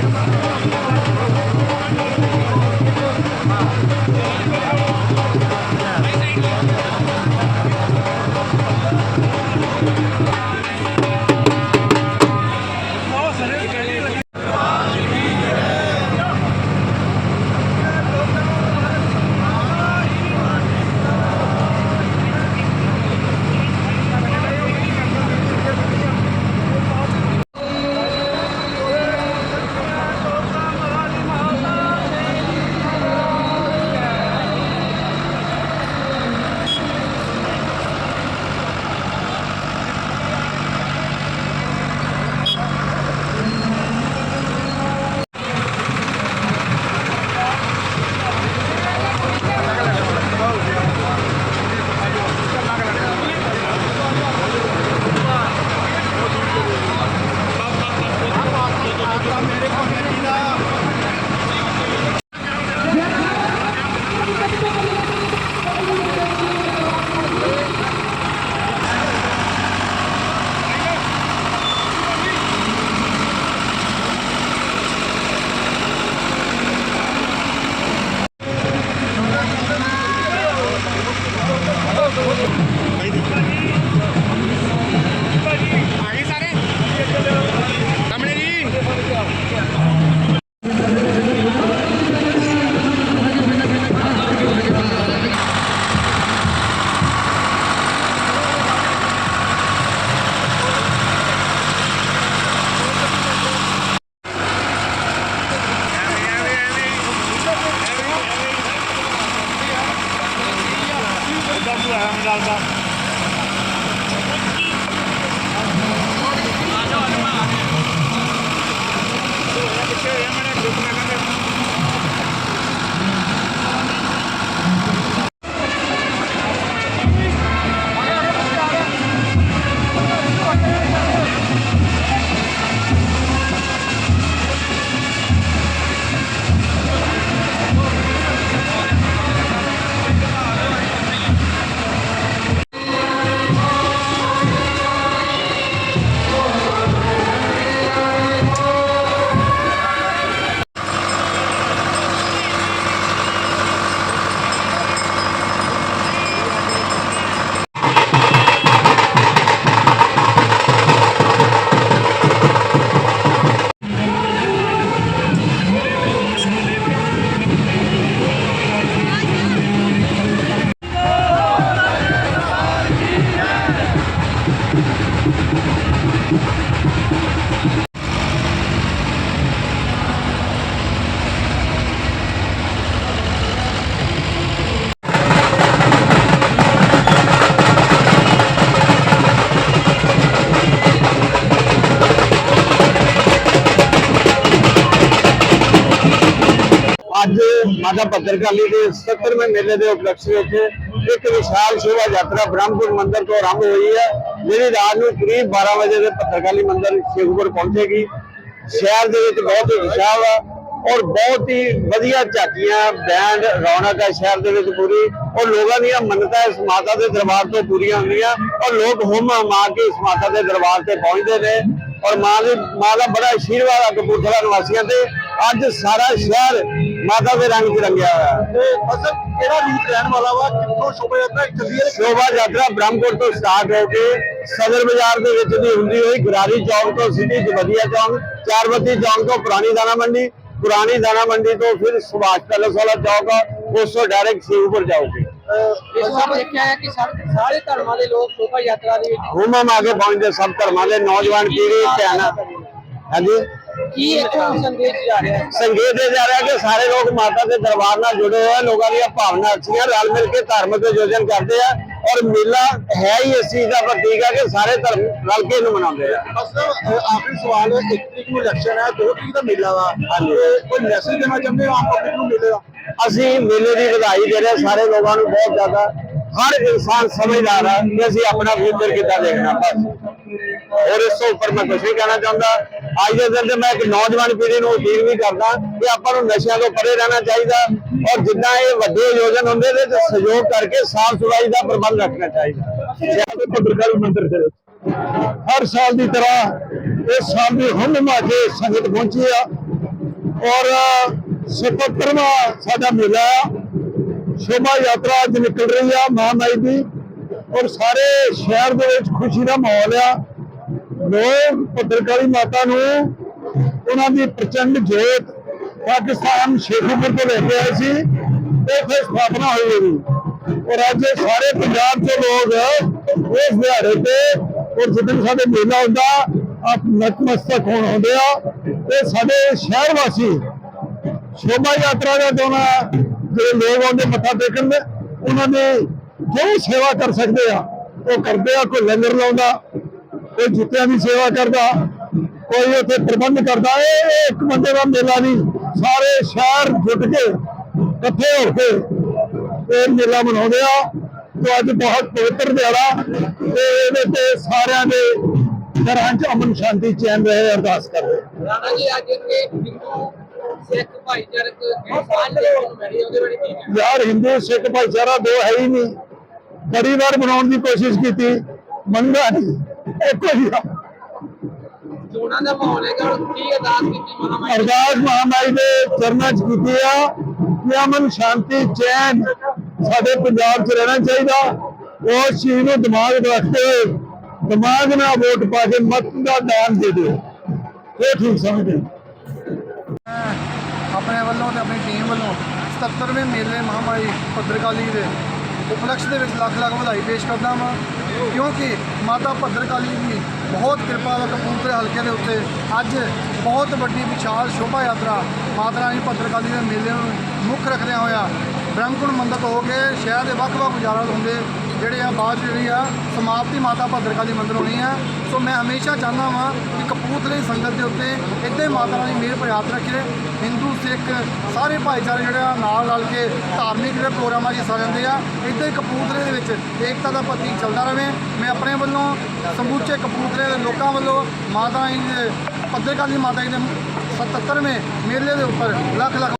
やった! ਅੱਜ ਮਾਤਾ ਪੱਤਰਕਾਲੀ ਦੇ 77ਵੇਂ ਮੇਲੇ ਦੇ ਉਪਲਕਸ਼ ਵਿੱਚ ਇੱਕ ਵਿਸ਼ਾਲ ਸ਼ੋਭਾ ਯਾਤਰਾ ਬ੍ਰਹਮਪੁਰ ਮੰਦਿਰ ਤੋਂ ਆਰੰਭ ਹੋਈ ਹੈ ਜਿਹੜੀ ਰਾਤ ਨੂੰ ਕਰੀਬ 12 ਵਜੇ ਦੇ ਪੱਤਰਕਾਲੀ ਮੰਦਿਰ ਸ਼ੇਖੂਪੁਰ ਪਹੁੰਚੇਗੀ। ਸ਼ਹਿਰ ਦੇ ਵਿੱਚ ਬਹੁਤ ਹੀ ਵਿਸ਼ਾਲ ਆ ਔਰ ਬਹੁਤ ਹੀ ਵਧੀਆ ਝਾਕੀਆਂ, ਬੈਂਡ, ਰੌਣਕ ਹੈ ਸ਼ਹਿਰ ਦੇ ਵਿੱਚ ਪੂਰੀ। ਔਰ ਲੋਕਾਂ ਦੀਆਂ ਮੰਨਤਾਂ ਇਸ ਮਾਤਾ ਦੇ ਦਰਬਾਰ ਤੋਂ ਪੂਰੀਆਂ ਹੁੰਦੀਆਂ। ਔਰ ਲੋਕ ਹੁਮ ਹਮਾ ਕੇ ਇਸ ਮਾਤਾ ਦੇ ਦਰਬਾਰ ਤੇ ਪਹੁੰਚਦੇ ਨੇ। ਔਰ ਮਾਂ ਦੀ ਮਾਂ ਦਾ ਬੜਾ ਆਸ਼ੀਰਵਾਦ ਆ ਕਪੂਰਥਲਾ ਨਿਵਾਸੀਆਂ ਤੇ। ਅੱਜ ਸਾਰਾ ਸ਼ਹਿਰ ਮਾਤਾ ਦੇ ਰੰਗ 'ਚ ਰੰਗਿਆ ਹੋਇਆ। ਹੈ ਤੇ ਅਸਲ ਕਿਹੜਾ ਰੂਟ ਰਹਿਣ ਵਾਲਾ ਵਾ? ਕਿੱਥੋਂ ਸ਼ੋਭਾ ਯਾਤਰਾ ਹੈ ਸ਼ੋਭਾ ਯਾਤਰਾ ਬ੍ਰਹਮਪੁਰ ਤੋਂ ਸਟਾਰਟ ਹੋ ਕੇ ਸਦਰ ਬਾਜ਼ਾਰ ਦੇ ਵਿੱਚ ਦੀ ਹੁੰਦੀ ਹੋਈ ਗਰਾਰੀ ਚੌਕ ਤੋਂ ਸਿੱਧੀ ਜਵਦੀਆ ਚੌਕ ਚਾਰਬੱਤੀ ਚੌਕ ਤੋਂ ਪੁਰਾਣੀ ਦਾਣਾ ਮੰਡੀ ਪੁਰਾਣੀ ਦਾਣਾ ਮੰਡੀ ਤੋਂ ਫਿਰ ਸੁਭਾਸ਼ ਪੈਲਸ ਵਾਲਾ ਚੌਕ ਆ, ਉਸ ਤੋਂ ਡਾਇਰੈਕਟ ਸ਼ਿਵਪੁਰ ਜਾਓਗੇ। ਇਸ ਵਾਰ ਦੇਖਿਆ ਹੈ ਕਿ ਸਾਰੇ ਸਾਰੇ ਧਰਮਾਂ ਦੇ ਲੋਕ ਸ਼ੋਭਾ ਯਾਤਰਾ ਦੇ ਵਿੱਚ ਹੁਮਮ ਆ ਕੇ ਪਹੁੰਚਦੇ ਸਭ ਧਰਮਾਂ ਦੇ ਨੌਜਵਾਨ ਪੀੜ੍ਹੀ ਧਿਆਨ ਹਾਂਜੀ। ਕੀ ਇੱਕ ਸੰਦੇਸ਼ ਜਾ ਰਿਹਾ ਹੈ? ਸੰਗੀਤ ਇਹ ਜਾ ਰਿਹਾ ਕਿ ਸਾਰੇ ਲੋਕ ਮਾਤਾ ਦੇ ਦਰਬਾਰ ਨਾਲ ਜੁੜੇ ਹੋਏ ਆ ਲੋਕਾਂ ਦੀਆਂ ਭਾਵਨਾ ਅੱਛੀਆਂ ਰਲ ਮਿਲ ਕੇ ਧਾਰਮਿਕ ਆਯੋਜਨ ਕਰਦੇ ਆ ਔਰ ਮੇਲਾ ਹੈ ਹੀ ਇਸ ਚੀਜ਼ ਦਾ ਪ੍ਰਤੀਕ ਆ ਕਿ ਸਾਰੇ ਧਰਮ ਰਲ ਕੇ ਇਹਨੂੰ ਮਨਾਉਂਦੇ ਆ। ਅਸਲ ਆਖਰੀ ਸਵਾਲ ਹੈ ਇੱਕ ਤਰੀਕ ਨੂੰ ਇਲੈਕਸ਼ਨ ਹੈ ਦੋ ਤਰੀਕ ਦਾ ਮੇਲਾ ਵਾ। ਤੇ ਕੋਈ ਮੈਸੇਜ ਦੇਣਾ ਚਾਹੁੰਦੇ ਹੋ ਆਮ ਪਬਲਿਕ ਨੂੰ ਮੇਲੇ ਦਾ? ਅਸੀਂ ਮੇਲੇ ਦੀ ਵਧਾਈ ਦੇ ਰਹੇ ਸਾਰੇ ਲੋਕਾਂ ਨੂੰ ਬਹੁਤ ਜ਼ਿਆਦਾ। ਹਰ ਇਨਸਾਨ ਸਮਝਦਾਰ ਆ ਕਿ ਅਸੀਂ ਆਪਣਾ ਫਿਊਚਰ ਕਿੱਦਾਂ ਦੇਖਣਾ ਬਸ। ਔਰ ਇਸ ਤੋਂ ਉੱਪਰ ਮੈਂ ਕੁਝ ਨਹੀਂ ਕਹਿਣਾ ਚਾਹੁੰਦਾ। ਅੱਜ ਦੇ ਦਿਨ ਤੇ ਮੈਂ ਇੱਕ ਨੌਜਵਾਨ ਪੀੜ੍ਹੀ ਨੂੰ ਅਪੀਲ ਵੀ ਕਰਦਾ ਕਿ ਆਪਾਂ ਨੂੰ ਨਸ਼ਿਆਂ ਤੋਂ ਪਰੇ ਰਹਿਣਾ ਚਾਹੀਦਾ ਔਰ ਜਿੰਨਾ ਇਹ ਵੱਡੇ ਆਯੋਜਨ ਹੁੰਦੇ ਨੇ, ਤੇ ਸਹਿਯੋਗ ਕਰਕੇ ਸਾਫ਼ ਸਫ਼ਾਈ ਦਾ ਪ੍ਰਬੰਧ ਰੱਖਣਾ ਚਾਹੀਦਾ। ਸ਼ਹਿਰ ਦੇ ਪੱਤਰਕਾਰ ਮੰਦਿਰ ਦੇ ਵਿੱਚ ਹਰ ਸਾਲ ਦੀ ਤਰ੍ਹਾਂ ਇਸ ਸਾਲ ਵੀ ਹੁਣ ਮਾਝੇ ਸੰਗਤ ਪਹੁੰਚੀ ਆ ਔਰ 77ਵਾਂ ਸਾਡਾ ਮੇਲਾ ਆ। ਸ਼ੋਭਾ ਯਾਤਰਾ ਅੱਜ ਨਿਕਲ ਰਹੀ ਆ ਮਹਾਮਾਈ ਦੀ ਔਰ ਸਾਰੇ ਸ਼ਹਿਰ ਦੇ ਵਿੱਚ ਖੁਸ਼ੀ ਦਾ ਮਾਹੌਲ ਆ। ਲੋਕ ਪੱਤਰਕਾਰੀ ਮਾਤਾ ਨੂੰ ਉਹਨਾਂ ਦੀ ਪ੍ਰਚੰਡ ਜੋਤ ਪਾਕਿਸਤਾਨ ਸ਼ੇਖੂਪੁਰ ਤੋਂ ਲੈ ਕੇ ਆਏ ਸੀ, ਉੱਥੇ ਸਥਾਪਨਾ ਹੋਈ ਉਹਦੀ ਔਰ ਅੱਜ ਸਾਰੇ ਪੰਜਾਬ ਦੇ ਲੋਕ ਇਸ ਦਿਹਾੜੇ ਤੇ ਔਰ ਜਦੋਂ ਸਾਡੇ ਮੇਲਾ ਹੁੰਦਾ, ਆਪ ਨਤਮਸਤਕ ਹੋਣ ਆਉਂਦੇ ਆ। ਤੇ ਸਾਡੇ ਸ਼ਹਿਰ ਵਾਸੀ ਸ਼ੋਭਾ ਯਾਤਰਾ ਦਾ ਦੋਨਾ ਜਿਹੜੇ ਲੋਕ ਆਉਂਦੇ ਮੱਥਾ ਟੇਕਣ ਦੇ ਉਹਨਾਂ ਦੀ ਜੋ ਸੇਵਾ ਕਰ ਸਕਦੇ ਆ, ਉਹ ਕਰਦੇ ਆ, ਕੋਈ ਲੰਗਰ ਲਾਉਂਦਾ ਕੋਈ ਜੁੱਤਿਆਂ ਦੀ ਸੇਵਾ ਕਰਦਾ ਕੋਈ ਉੱਥੇ ਪ੍ਰਬੰਧ ਕਰਦਾ ਇਹ ਇੱਕ ਬੰਦੇ ਦਾ ਮੇਲਾ ਨਹੀਂ ਸਾਰੇ ਸ਼ਹਿਰ ਜੁਟ ਕੇ ਇਕੱਠੇ ਹੋ ਕੇ ਇਹ ਮੇਲਾ ਮਨਾਉਂਦੇ ਆ। ਤੇ ਅੱਜ ਬਹੁਤ ਪਵਿੱਤਰ ਦਿਹਾੜਾ ਤੇ ਇਹਦੇ ਤੇ ਸਾਰਿਆਂ ਦੇ ਘਰਾਂ 'ਚ ਅਮਨ ਸ਼ਾਂਤੀ ਚੈਨ ਰਹੇ ਅਰਦਾਸ ਕਰਦੇ ਰਾਣਾ ਜੀ ਅੱਜ ਇੱਥੇ ਹਿੰਦੂ ਸਿੱਖ ਭਾਈਚਾਰਕ? ਯਾਰ ਹਿੰਦੂ ਸਿੱਖ ਭਾਈਚਾਰਾ ਦੋ ਹੈ ਹੀ ਨਹੀਂ। ਬੜੀ ਵਾਰ ਬਣਾਉਣ ਦੀ ਕੋਸ਼ਿਸ਼ ਕੀਤੀ ਮੰਨਦਾ ਨਹੀਂ। ਇੱਕੋ ਹੀ ਆ। ਚੋਣਾਂ ਦਾ ਮਾਹੌਲ ਹੈਗਾ ਔਰ ਕੀ ਅਰਦਾਸ ਕੀਤੀ ਮਹਾਮਾਈ ਨੇ? ਅਰਦਾਸ ਮਹਾਮਾਈ ਦੇ ਚਰਨਾਂ 'ਚ ਕੀਤੀ ਆ ਕਿ ਅਮਨ ਸ਼ਾਂਤੀ ਚੈਨ ਸਾਡੇ ਪੰਜਾਬ 'ਚ ਰਹਿਣਾ ਚਾਹੀਦਾ ਉਸ ਚੀਜ਼ ਨੂੰ ਦਿਮਾਗ ਰੱਖਦੇ ਦਿਮਾਗ ਨਾਲ ਵੋਟ ਪਾ ਕੇ ਮਤ ਦਾ ਦਾਨ ਦੇ ਦਿਓ ਇਹ ਠੀਕ ਸਮਝਦੇ ਆਪਣੇ ਵੱਲੋਂ ਤੇ ਆਪਣੀ ਟੀਮ ਵੱਲੋਂ 77ਵੇਂ ਮੇਲੇ ਮਹਾਮਾਈ ਭੱਦਰਕਾਲੀ ਦੇ ਉਪਲਕਸ਼ ਦੇ ਵਿੱਚ ਲੱਖ ਲੱਖ ਵਧਾਈ ਪੇਸ਼ ਕਰਦਾ ਹਾਂ ਕਿਉਂਕਿ ਮਾਤਾ ਭੱਦਰਕਾਲੀ ਦੀ ਬਹੁਤ ਕਿਰਪਾ ਹੈ ਕਪੂਰਥਲੇ ਹਲਕੇ ਦੇ ਉੱਤੇ ਅੱਜ ਬਹੁਤ ਵੱਡੀ ਵਿਸ਼ਾਲ ਸ਼ੋਭਾ ਯਾਤਰਾ ਮਾਤਾ ਰਾਣੀ ਭੱਦਰਕਾਲੀ ਦੇ ਮੇਲੇ ਨੂੰ ਮੁੱਖ ਰੱਖਦਿਆਂ ਹੋਇਆ ਬ੍ਰਹਮਕੁੰਡ ਮੰਦਿਰ ਤੋਂ ਹੋ ਕੇ ਸ਼ਹਿਰ ਦੇ ਵੱਖ-ਵੱਖ ਗੁਜ਼ਾਰਾ ਹੁੰਦੇ ਜਿਹੜੇ ਆ ਬਾਅਦ 'ਚ ਜਿਹੜੀ ਆ ਸਮਾਪਤੀ ਮਾਤਾ ਭੱਦਰਕਾਲੀ ਮੰਦਰ ਹੋਣੀ ਆ। ਸੋ ਮੈਂ ਹਮੇਸ਼ਾ ਚਾਹੁੰਦਾ ਹਾਂ ਕਿ ਕਪੂਰਥਲੇ ਸੰਗਤ ਦੇ ਉੱਤੇ ਇੱਥੇ ਮਾਤਾ ਰਾਣੀ ਮਿਹਰ ਪ੍ਰਾਪਤ ਰੱਖੇ, ਹਿੰਦੂ, ਸਿੱਖ, ਸਾਰੇ ਭਾਈਚਾਰੇ ਜਿਹੜੇ ਆ ਨਾਲ ਰਲ ਕੇ ਧਾਰਮਿਕ ਜਿਹੜੇ ਪ੍ਰੋਗਰਾਮਾਂ 'ਚ ਹਿੱਸਾ ਲੈਂਦੇ ਆ ਇੱਥੇ ਕਪੂਰਥਲੇ ਦੇ ਵਿੱਚ ਏਕਤਾ ਦਾ ਪ੍ਰਤੀਕ ਚੱਲਦਾ ਰਹੇ। ਮੈਂ ਆਪਣੇ ਵੱਲੋਂ ਸਮੁੱਚੇ ਕਪੂਰਥਲੇ ਦੇ ਲੋਕਾਂ ਵੱਲੋਂ ਮਾਤਾ ਰਾਣੀ ਦੇ ਭੱਦਰਕਾਲੀ ਮਾਤਾ ਜੀ ਦੇ 77ਵੇਂ ਮੇਲੇ ਦੇ ਉੱਪਰ ਲੱਖ ਲੱਖ